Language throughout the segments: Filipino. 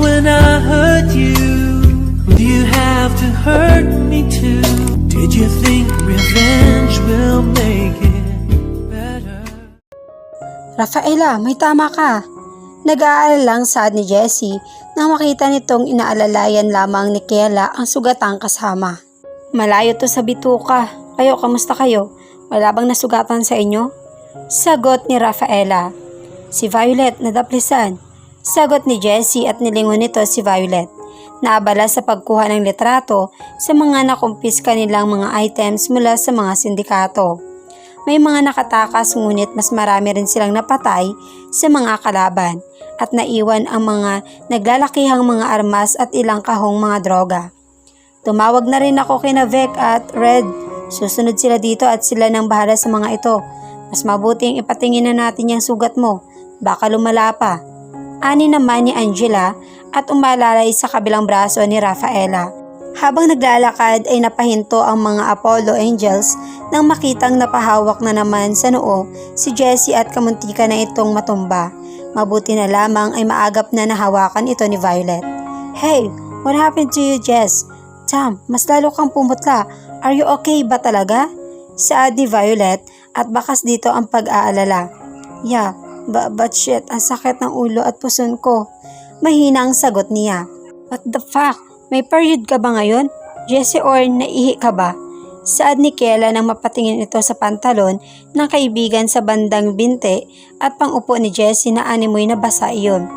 when I hurt you? Do you have to hurt me too? Did you think revenge will make it better? Rafaela, may tama ka. Nag-aalala lang saad ni Jessie nang makita nitong inaalalayan lamang ni Kela ang sugatang kasama. Malayo to sa bituka. Kayo, kamusta kayo? Wala bang nasugatan sa inyo? Sagot ni Rafaela. Si Violet nadaplisan. Sagot ni Jessie at nilingon nito si Violet. Naabala sa pagkuha ng litrato sa mga nakumpiska nilang mga items mula sa mga sindikato. May mga nakatakas ngunit mas marami rin silang napatay sa mga kalaban at naiwan ang mga naglalakihang mga armas at ilang kahong mga droga. Tumawag na rin ako kina Vec at Red. Susunod sila dito at sila nang bahala sa mga ito. Mas mabuting ipatingin na natin yung sugat mo. Baka lumala pa. Ani naman ni Angela at umalalay sa kabilang braso ni Rafaela. Habang naglalakad ay napahinto ang mga Apollo Angels nang makitang napahawak na naman sa noo si Jessie at kamuntika na itong matumba. Mabuti na lamang ay maagap na nahawakan ito ni Violet. Hey, what happened to you, Jess? Tam, mas lalo kang pumutla. Are you okay ba talaga? Saad ni Violet at bakas dito ang pag-aalala. Yeah, ba but shit, ang sakit ng ulo at puson ko. Mahina ang sagot niya. What the fuck? May period ka ba ngayon? Jesse or naihi ka ba? Saad ni Kela nang mapatingin ito sa pantalon ng kaibigan sa bandang binte at pangupo ni Jessie na animoy na basa iyon.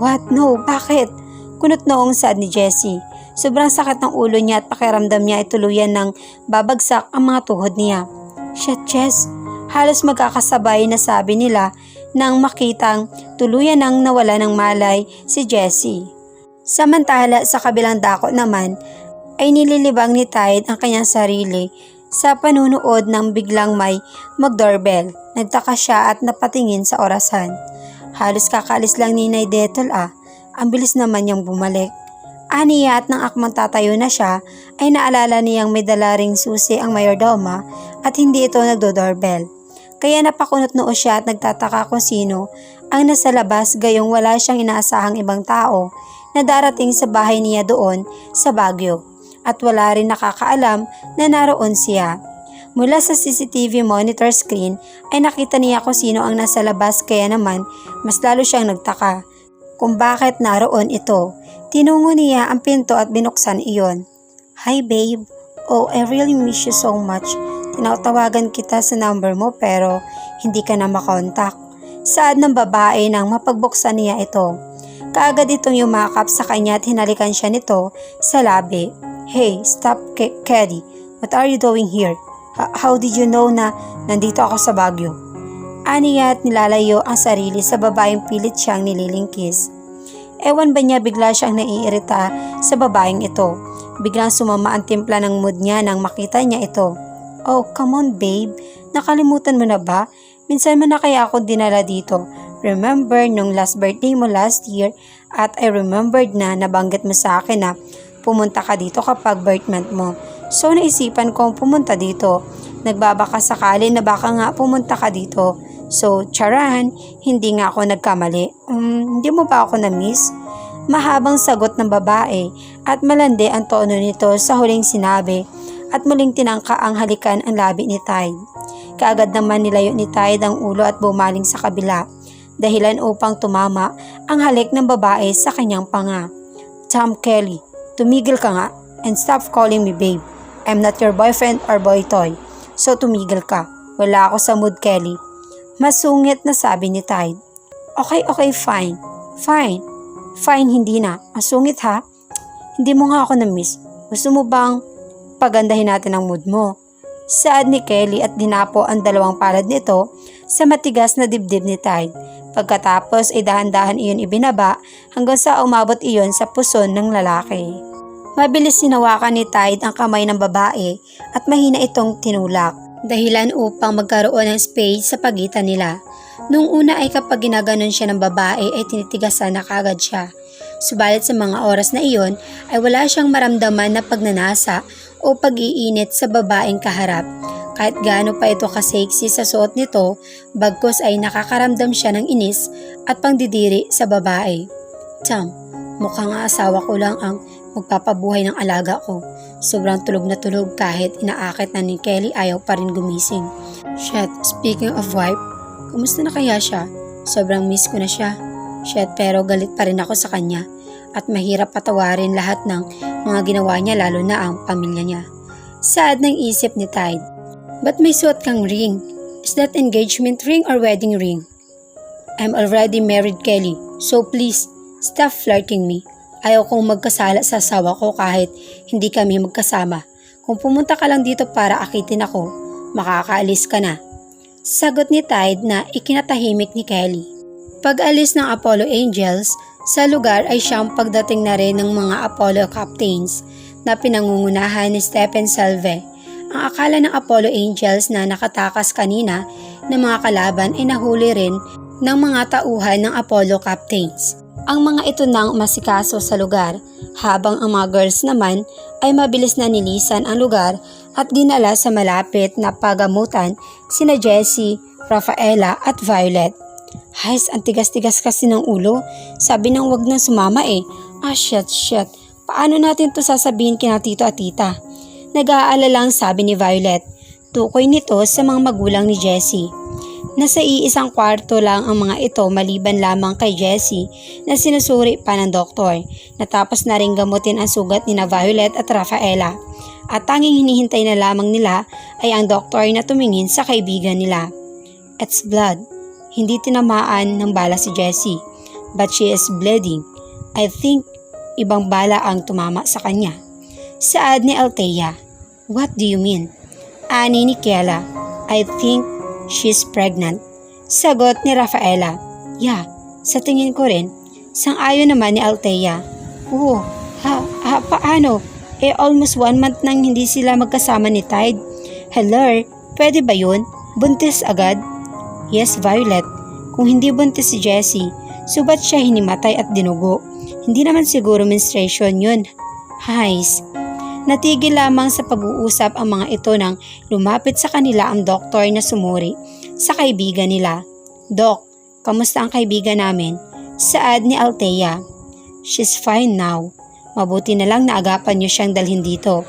What? No, bakit? Kunot noong saad ni Jessie. Sobrang sakit ng ulo niya at pakiramdam niya ay tuluyan ng babagsak ang mga tuhod niya. Shit, Jess. Halos magkakasabay na sabi nila nang makitang tuluyan ng nawala ng malay si Jessie. Samantala sa kabilang dako naman ay nililibang ni Tide ang kanyang sarili sa panunood ng biglang may mag-doorbell. Nagtaka siya at napatingin sa orasan. Halos kakaalis lang ni Nay Detol ah. Ang bilis naman niyang bumalik. Aniya at nang akmang tatayo na siya ay naalala niyang may dala susi ang mayordoma at hindi ito nagdo-doorbell. Kaya napakunot noo siya at nagtataka kung sino ang nasa labas gayong wala siyang inaasahang ibang tao na darating sa bahay niya doon sa Baguio at wala rin nakakaalam na naroon siya. Mula sa CCTV monitor screen ay nakita niya kung sino ang nasa labas kaya naman mas lalo siyang nagtaka kung bakit naroon ito. Tinungo niya ang pinto at binuksan iyon. Hi babe, oh I really miss you so much. Tinatawagan kita sa number mo pero hindi ka na makontak. Saad ng babae nang mapagbuksan niya ito. Kaagad itong yumakap sa kanya at hinalikan siya nito sa labi. Hey, stop K- Keddy. What are you doing here? H- how did you know na nandito ako sa Baguio? Aniya at nilalayo ang sarili sa babaeng pilit siyang nililingkis. Ewan ba niya bigla siyang naiirita sa babaeng ito. Biglang sumama ang timpla ng mood niya nang makita niya ito. Oh, come on babe. Nakalimutan mo na ba? Minsan mo na kaya ako dinala dito. Remember nung last birthday mo last year at I remembered na nabanggit mo sa akin na pumunta ka dito kapag birth month mo. So naisipan kong pumunta dito. Nagbabaka sakali na baka nga pumunta ka dito. So, charan, hindi nga ako nagkamali. Um, hindi mo ba ako na-miss? Mahabang sagot ng babae at malandi ang tono nito sa huling sinabi at muling tinangka ang halikan ang labi ni Tide. Kaagad naman nilayo ni Tide ang ulo at bumaling sa kabila dahilan upang tumama ang halik ng babae sa kanyang panga. Tom Kelly, tumigil ka nga and stop calling me babe. I'm not your boyfriend or boy toy. So tumigil ka. Wala ako sa mood Kelly. Masungit na sabi ni Tide. Okay, okay, fine. Fine. Fine, hindi na. Masungit ha? Hindi mo nga ako na-miss. Gusto mo bang pagandahin natin ang mood mo? Saad ni Kelly at dinapo ang dalawang palad nito sa matigas na dibdib ni Tide. Pagkatapos ay dahan-dahan iyon ibinaba hanggang sa umabot iyon sa puson ng lalaki. Mabilis sinawakan ni Tide ang kamay ng babae at mahina itong tinulak dahilan upang magkaroon ng space sa pagitan nila. Nung una ay kapag ginaganon siya ng babae ay tinitigasan na kagad siya. Subalit sa mga oras na iyon ay wala siyang maramdaman na pagnanasa o pag-iinit sa babaeng kaharap. Kahit gaano pa ito kasexy sa suot nito, bagkos ay nakakaramdam siya ng inis at pangdidiri sa babae. Tom, Mukhang ang asawa ko lang ang magpapabuhay ng alaga ko. Sobrang tulog na tulog kahit inaakit na ni Kelly ayaw pa rin gumising. Shit, speaking of wife, kumusta na kaya siya? Sobrang miss ko na siya. Shit, pero galit pa rin ako sa kanya. At mahirap patawarin lahat ng mga ginawa niya lalo na ang pamilya niya. Sad ng isip ni Tide. Ba't may suot kang ring? Is that engagement ring or wedding ring? I'm already married, Kelly. So please, stop flirting me. Ayaw kong magkasala sa asawa ko kahit hindi kami magkasama. Kung pumunta ka lang dito para akitin ako, makakaalis ka na. Sagot ni Tide na ikinatahimik ni Kelly. Pag-alis ng Apollo Angels, sa lugar ay siyang pagdating na rin ng mga Apollo Captains na pinangungunahan ni Stephen Salve. Ang akala ng Apollo Angels na nakatakas kanina ng mga kalaban ay nahuli rin ng mga tauhan ng Apollo Captains. Ang mga ito nang masikaso sa lugar, habang ang mga girls naman ay mabilis na nilisan ang lugar at dinala sa malapit na pagamutan sina Jessie, Rafaela at Violet. Hays, ang tigas-tigas kasi ng ulo. Sabi nang wag nang sumama eh. Ah, shit, shit. Paano natin to sasabihin kina tito at tita? Nag-aalala ang sabi ni Violet. Tukoy nito sa mga magulang ni Jessie. Nasa iisang kwarto lang ang mga ito maliban lamang kay Jessie na sinusuri pa ng doktor. Natapos na rin gamutin ang sugat ni na Violet at Rafaela. At tanging hinihintay na lamang nila ay ang doktor na tumingin sa kaibigan nila. It's blood. Hindi tinamaan ng bala si Jessie, but she is bleeding. I think ibang bala ang tumama sa kanya. Saad ni Althea, What do you mean? Ani ni Kiela, I think she's pregnant. Sagot ni Rafaela, Yeah, sa tingin ko rin. Sang-ayon naman ni Althea, Oo, ha, ha, paano? Eh almost one month nang hindi sila magkasama ni Tide. Hello, pwede ba yun? Buntis agad? Yes, Violet. Kung hindi buntis si Jessie, subat siya hinimatay at dinugo. Hindi naman siguro menstruation yun. Hays. Natigil lamang sa pag-uusap ang mga ito nang lumapit sa kanila ang doktor na sumuri sa kaibigan nila. Dok, kamusta ang kaibigan namin? Saad ni Althea. She's fine now. Mabuti na lang naagapan niyo siyang dalhin dito.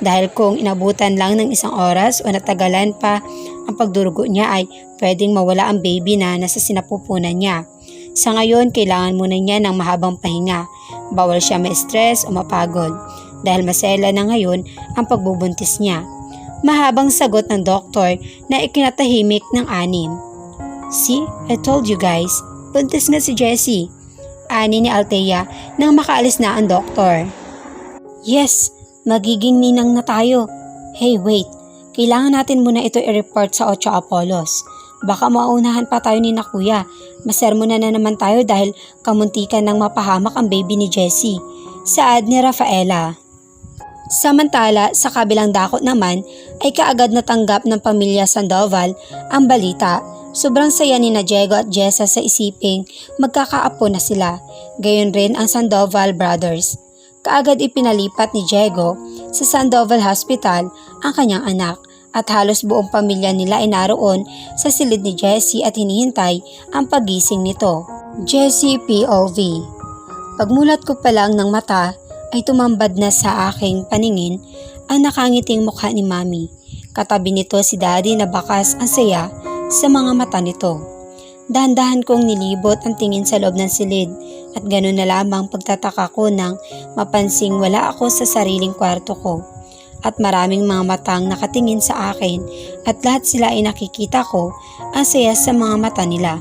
Dahil kung inabutan lang ng isang oras o natagalan pa ang pagdurugo niya ay pwedeng mawala ang baby na nasa sinapupunan niya. Sa ngayon, kailangan muna niya ng mahabang pahinga. Bawal siya ma-stress o mapagod dahil masela na ngayon ang pagbubuntis niya. Mahabang sagot ng doktor na ikinatahimik ng anim. See, I told you guys, buntis na si Jessie. Ani ni Althea nang makaalis na ang doktor. Yes, magiging ninang na tayo. Hey wait, kailangan natin muna ito i-report sa Ocho Apollos. Baka maunahan pa tayo ni na kuya. Masermona na naman tayo dahil kamuntikan ng mapahamak ang baby ni Jessie. Saad ni Rafaela. Samantala, sa kabilang dakot naman ay kaagad natanggap ng pamilya Sandoval ang balita. Sobrang saya ni na Diego at Jessa sa isiping magkakaapo na sila. Gayon rin ang Sandoval brothers. Kaagad ipinalipat ni Diego sa Sandoval Hospital ang kanyang anak at halos buong pamilya nila ay naroon sa silid ni Jessie at hinihintay ang pagising nito. Jessie POV Pagmulat ko pa lang ng mata ay tumambad na sa aking paningin ang nakangiting mukha ni Mami. Katabi nito si Daddy na bakas ang saya sa mga mata nito. Dahan-dahan kong nilibot ang tingin sa loob ng silid at gano'n na lamang pagtataka ko nang mapansing wala ako sa sariling kwarto ko. At maraming mga matang nakatingin sa akin at lahat sila ay nakikita ko ang saya sa mga mata nila.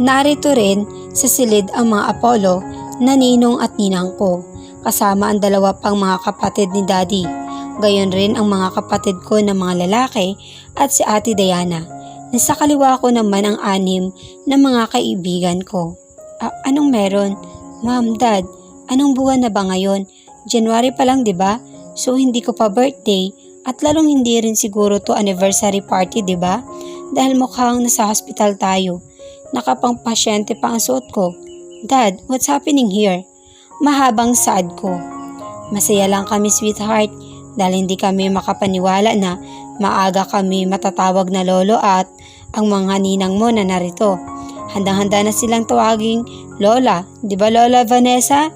Narito rin sa silid ang mga Apollo na ninong at ninang ko, kasama ang dalawa pang mga kapatid ni Daddy. Gayon rin ang mga kapatid ko na mga lalaki at si Ate Diana. Nasa kaliwa ko naman ang anim na mga kaibigan ko. "Ah, anong meron? Mom, Dad, anong buwan na ba ngayon? January pa lang 'di ba? So hindi ko pa birthday at lalong hindi rin siguro to anniversary party 'di ba? Dahil mukhang nasa hospital tayo. Nakapang pasyente pa ang suot ko. Dad, what's happening here? Mahabang saad ko. Masaya lang kami sweetheart dahil hindi kami makapaniwala na maaga kami matatawag na lolo at ang mga ninang mo na narito. Handang-handa na silang tawaging Lola, di ba Lola Vanessa?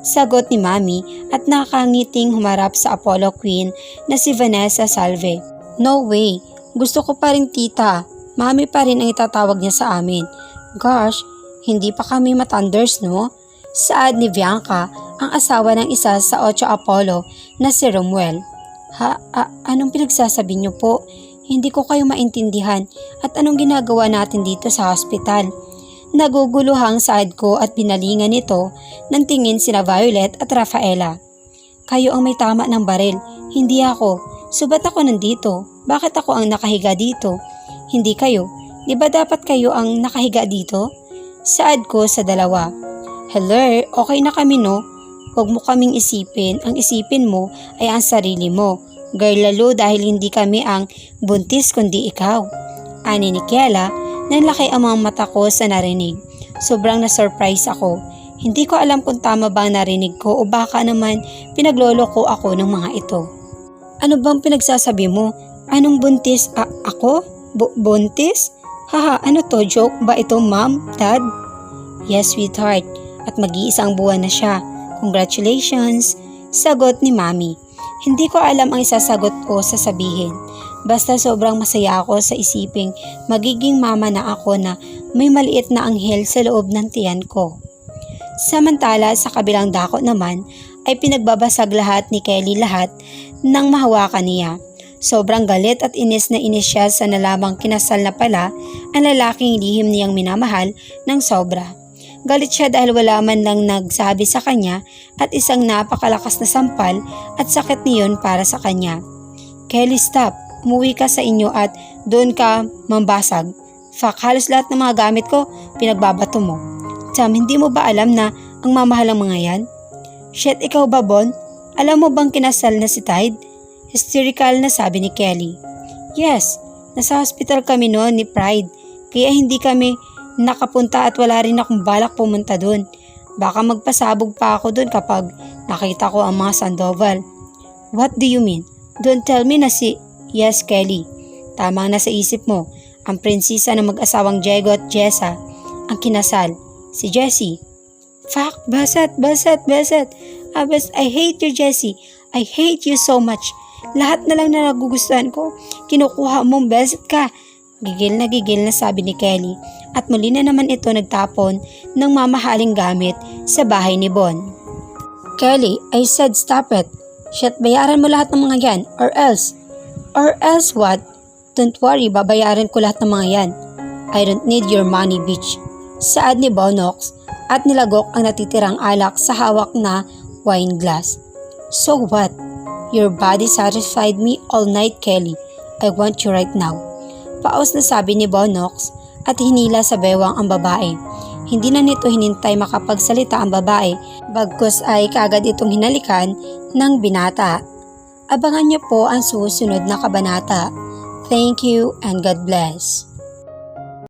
Sagot ni Mami at nakangiting humarap sa Apollo Queen na si Vanessa Salve. No way, gusto ko pa rin tita. Mami pa rin ang itatawag niya sa amin. Gosh, hindi pa kami matanders no? Saad ni Bianca, ang asawa ng isa sa Ocho Apollo na si Romuel. Ha, a- anong pinagsasabi niyo po? Hindi ko kayo maintindihan at anong ginagawa natin dito sa hospital? Naguguluhang saad ko at binalingan nito ng tingin sina Violet at Rafaela. Kayo ang may tama ng baril, hindi ako. So ba't ako nandito? Bakit ako ang nakahiga dito? Hindi kayo. Di ba dapat kayo ang nakahiga dito? Saad ko sa dalawa. Hello, okay na kami no? Huwag mo kaming isipin. Ang isipin mo ay ang sarili mo. Girl lalo dahil hindi kami ang buntis kundi ikaw. Ani ni Kiela, nanlaki ang mga mata ko sa narinig. Sobrang na-surprise ako. Hindi ko alam kung tama ba ang narinig ko o baka naman pinagloloko ako ng mga ito. Ano bang pinagsasabi mo? Anong buntis? A- ako? Bu- buntis? Haha, ano to? Joke ba ito, ma'am? Dad? Yes, sweetheart. At mag-iisang buwan na siya. Congratulations! Sagot ni Mami. Hindi ko alam ang isasagot o sasabihin. Basta sobrang masaya ako sa isiping magiging mama na ako na may maliit na anghel sa loob ng tiyan ko. Samantala sa kabilang dako naman ay pinagbabasag lahat ni Kelly lahat nang mahawakan niya. Sobrang galit at inis na inis siya sa nalamang kinasal na pala ang lalaking lihim niyang minamahal ng sobra. Galit siya dahil wala man lang nagsabi sa kanya at isang napakalakas na sampal at sakit niyon para sa kanya. Kelly stop, umuwi ka sa inyo at doon ka mambasag. Fuck, halos lahat ng mga gamit ko pinagbabato mo. Sam, hindi mo ba alam na ang mamahal ang mga yan? Shit, ikaw ba, Bon? Alam mo bang kinasal na si Tide? Hysterical na sabi ni Kelly. Yes, nasa hospital kami noon ni Pride, kaya hindi kami nakapunta at wala rin akong balak pumunta doon. Baka magpasabog pa ako doon kapag nakita ko ang mga Sandoval. What do you mean? Don't tell me na si... Yes, Kelly. Tama na sa isip mo. Ang prinsesa ng mag-asawang Diego at Jessa ang kinasal. Si Jessie. Fuck, basat, basat, basat. Abas, I hate you, Jessie. I hate you so much. Lahat na lang na nagugustuhan ko, kinukuha mong beset ka. Gigil na gigil na sabi ni Kelly at muli na naman ito nagtapon ng mamahaling gamit sa bahay ni Bon. Kelly, I said stop it. Shit, bayaran mo lahat ng mga yan or else. Or else what? Don't worry, babayaran ko lahat ng mga yan. I don't need your money, bitch. Saad ni Bonox at nilagok ang natitirang alak sa hawak na wine glass. So what? Your body satisfied me all night, Kelly. I want you right now. Paos na sabi ni Bonox at hinila sa bewang ang babae. Hindi na nito hinintay makapagsalita ang babae, bagkus ay kagad itong hinalikan ng binata. Abangan niyo po ang susunod na kabanata. Thank you and God bless.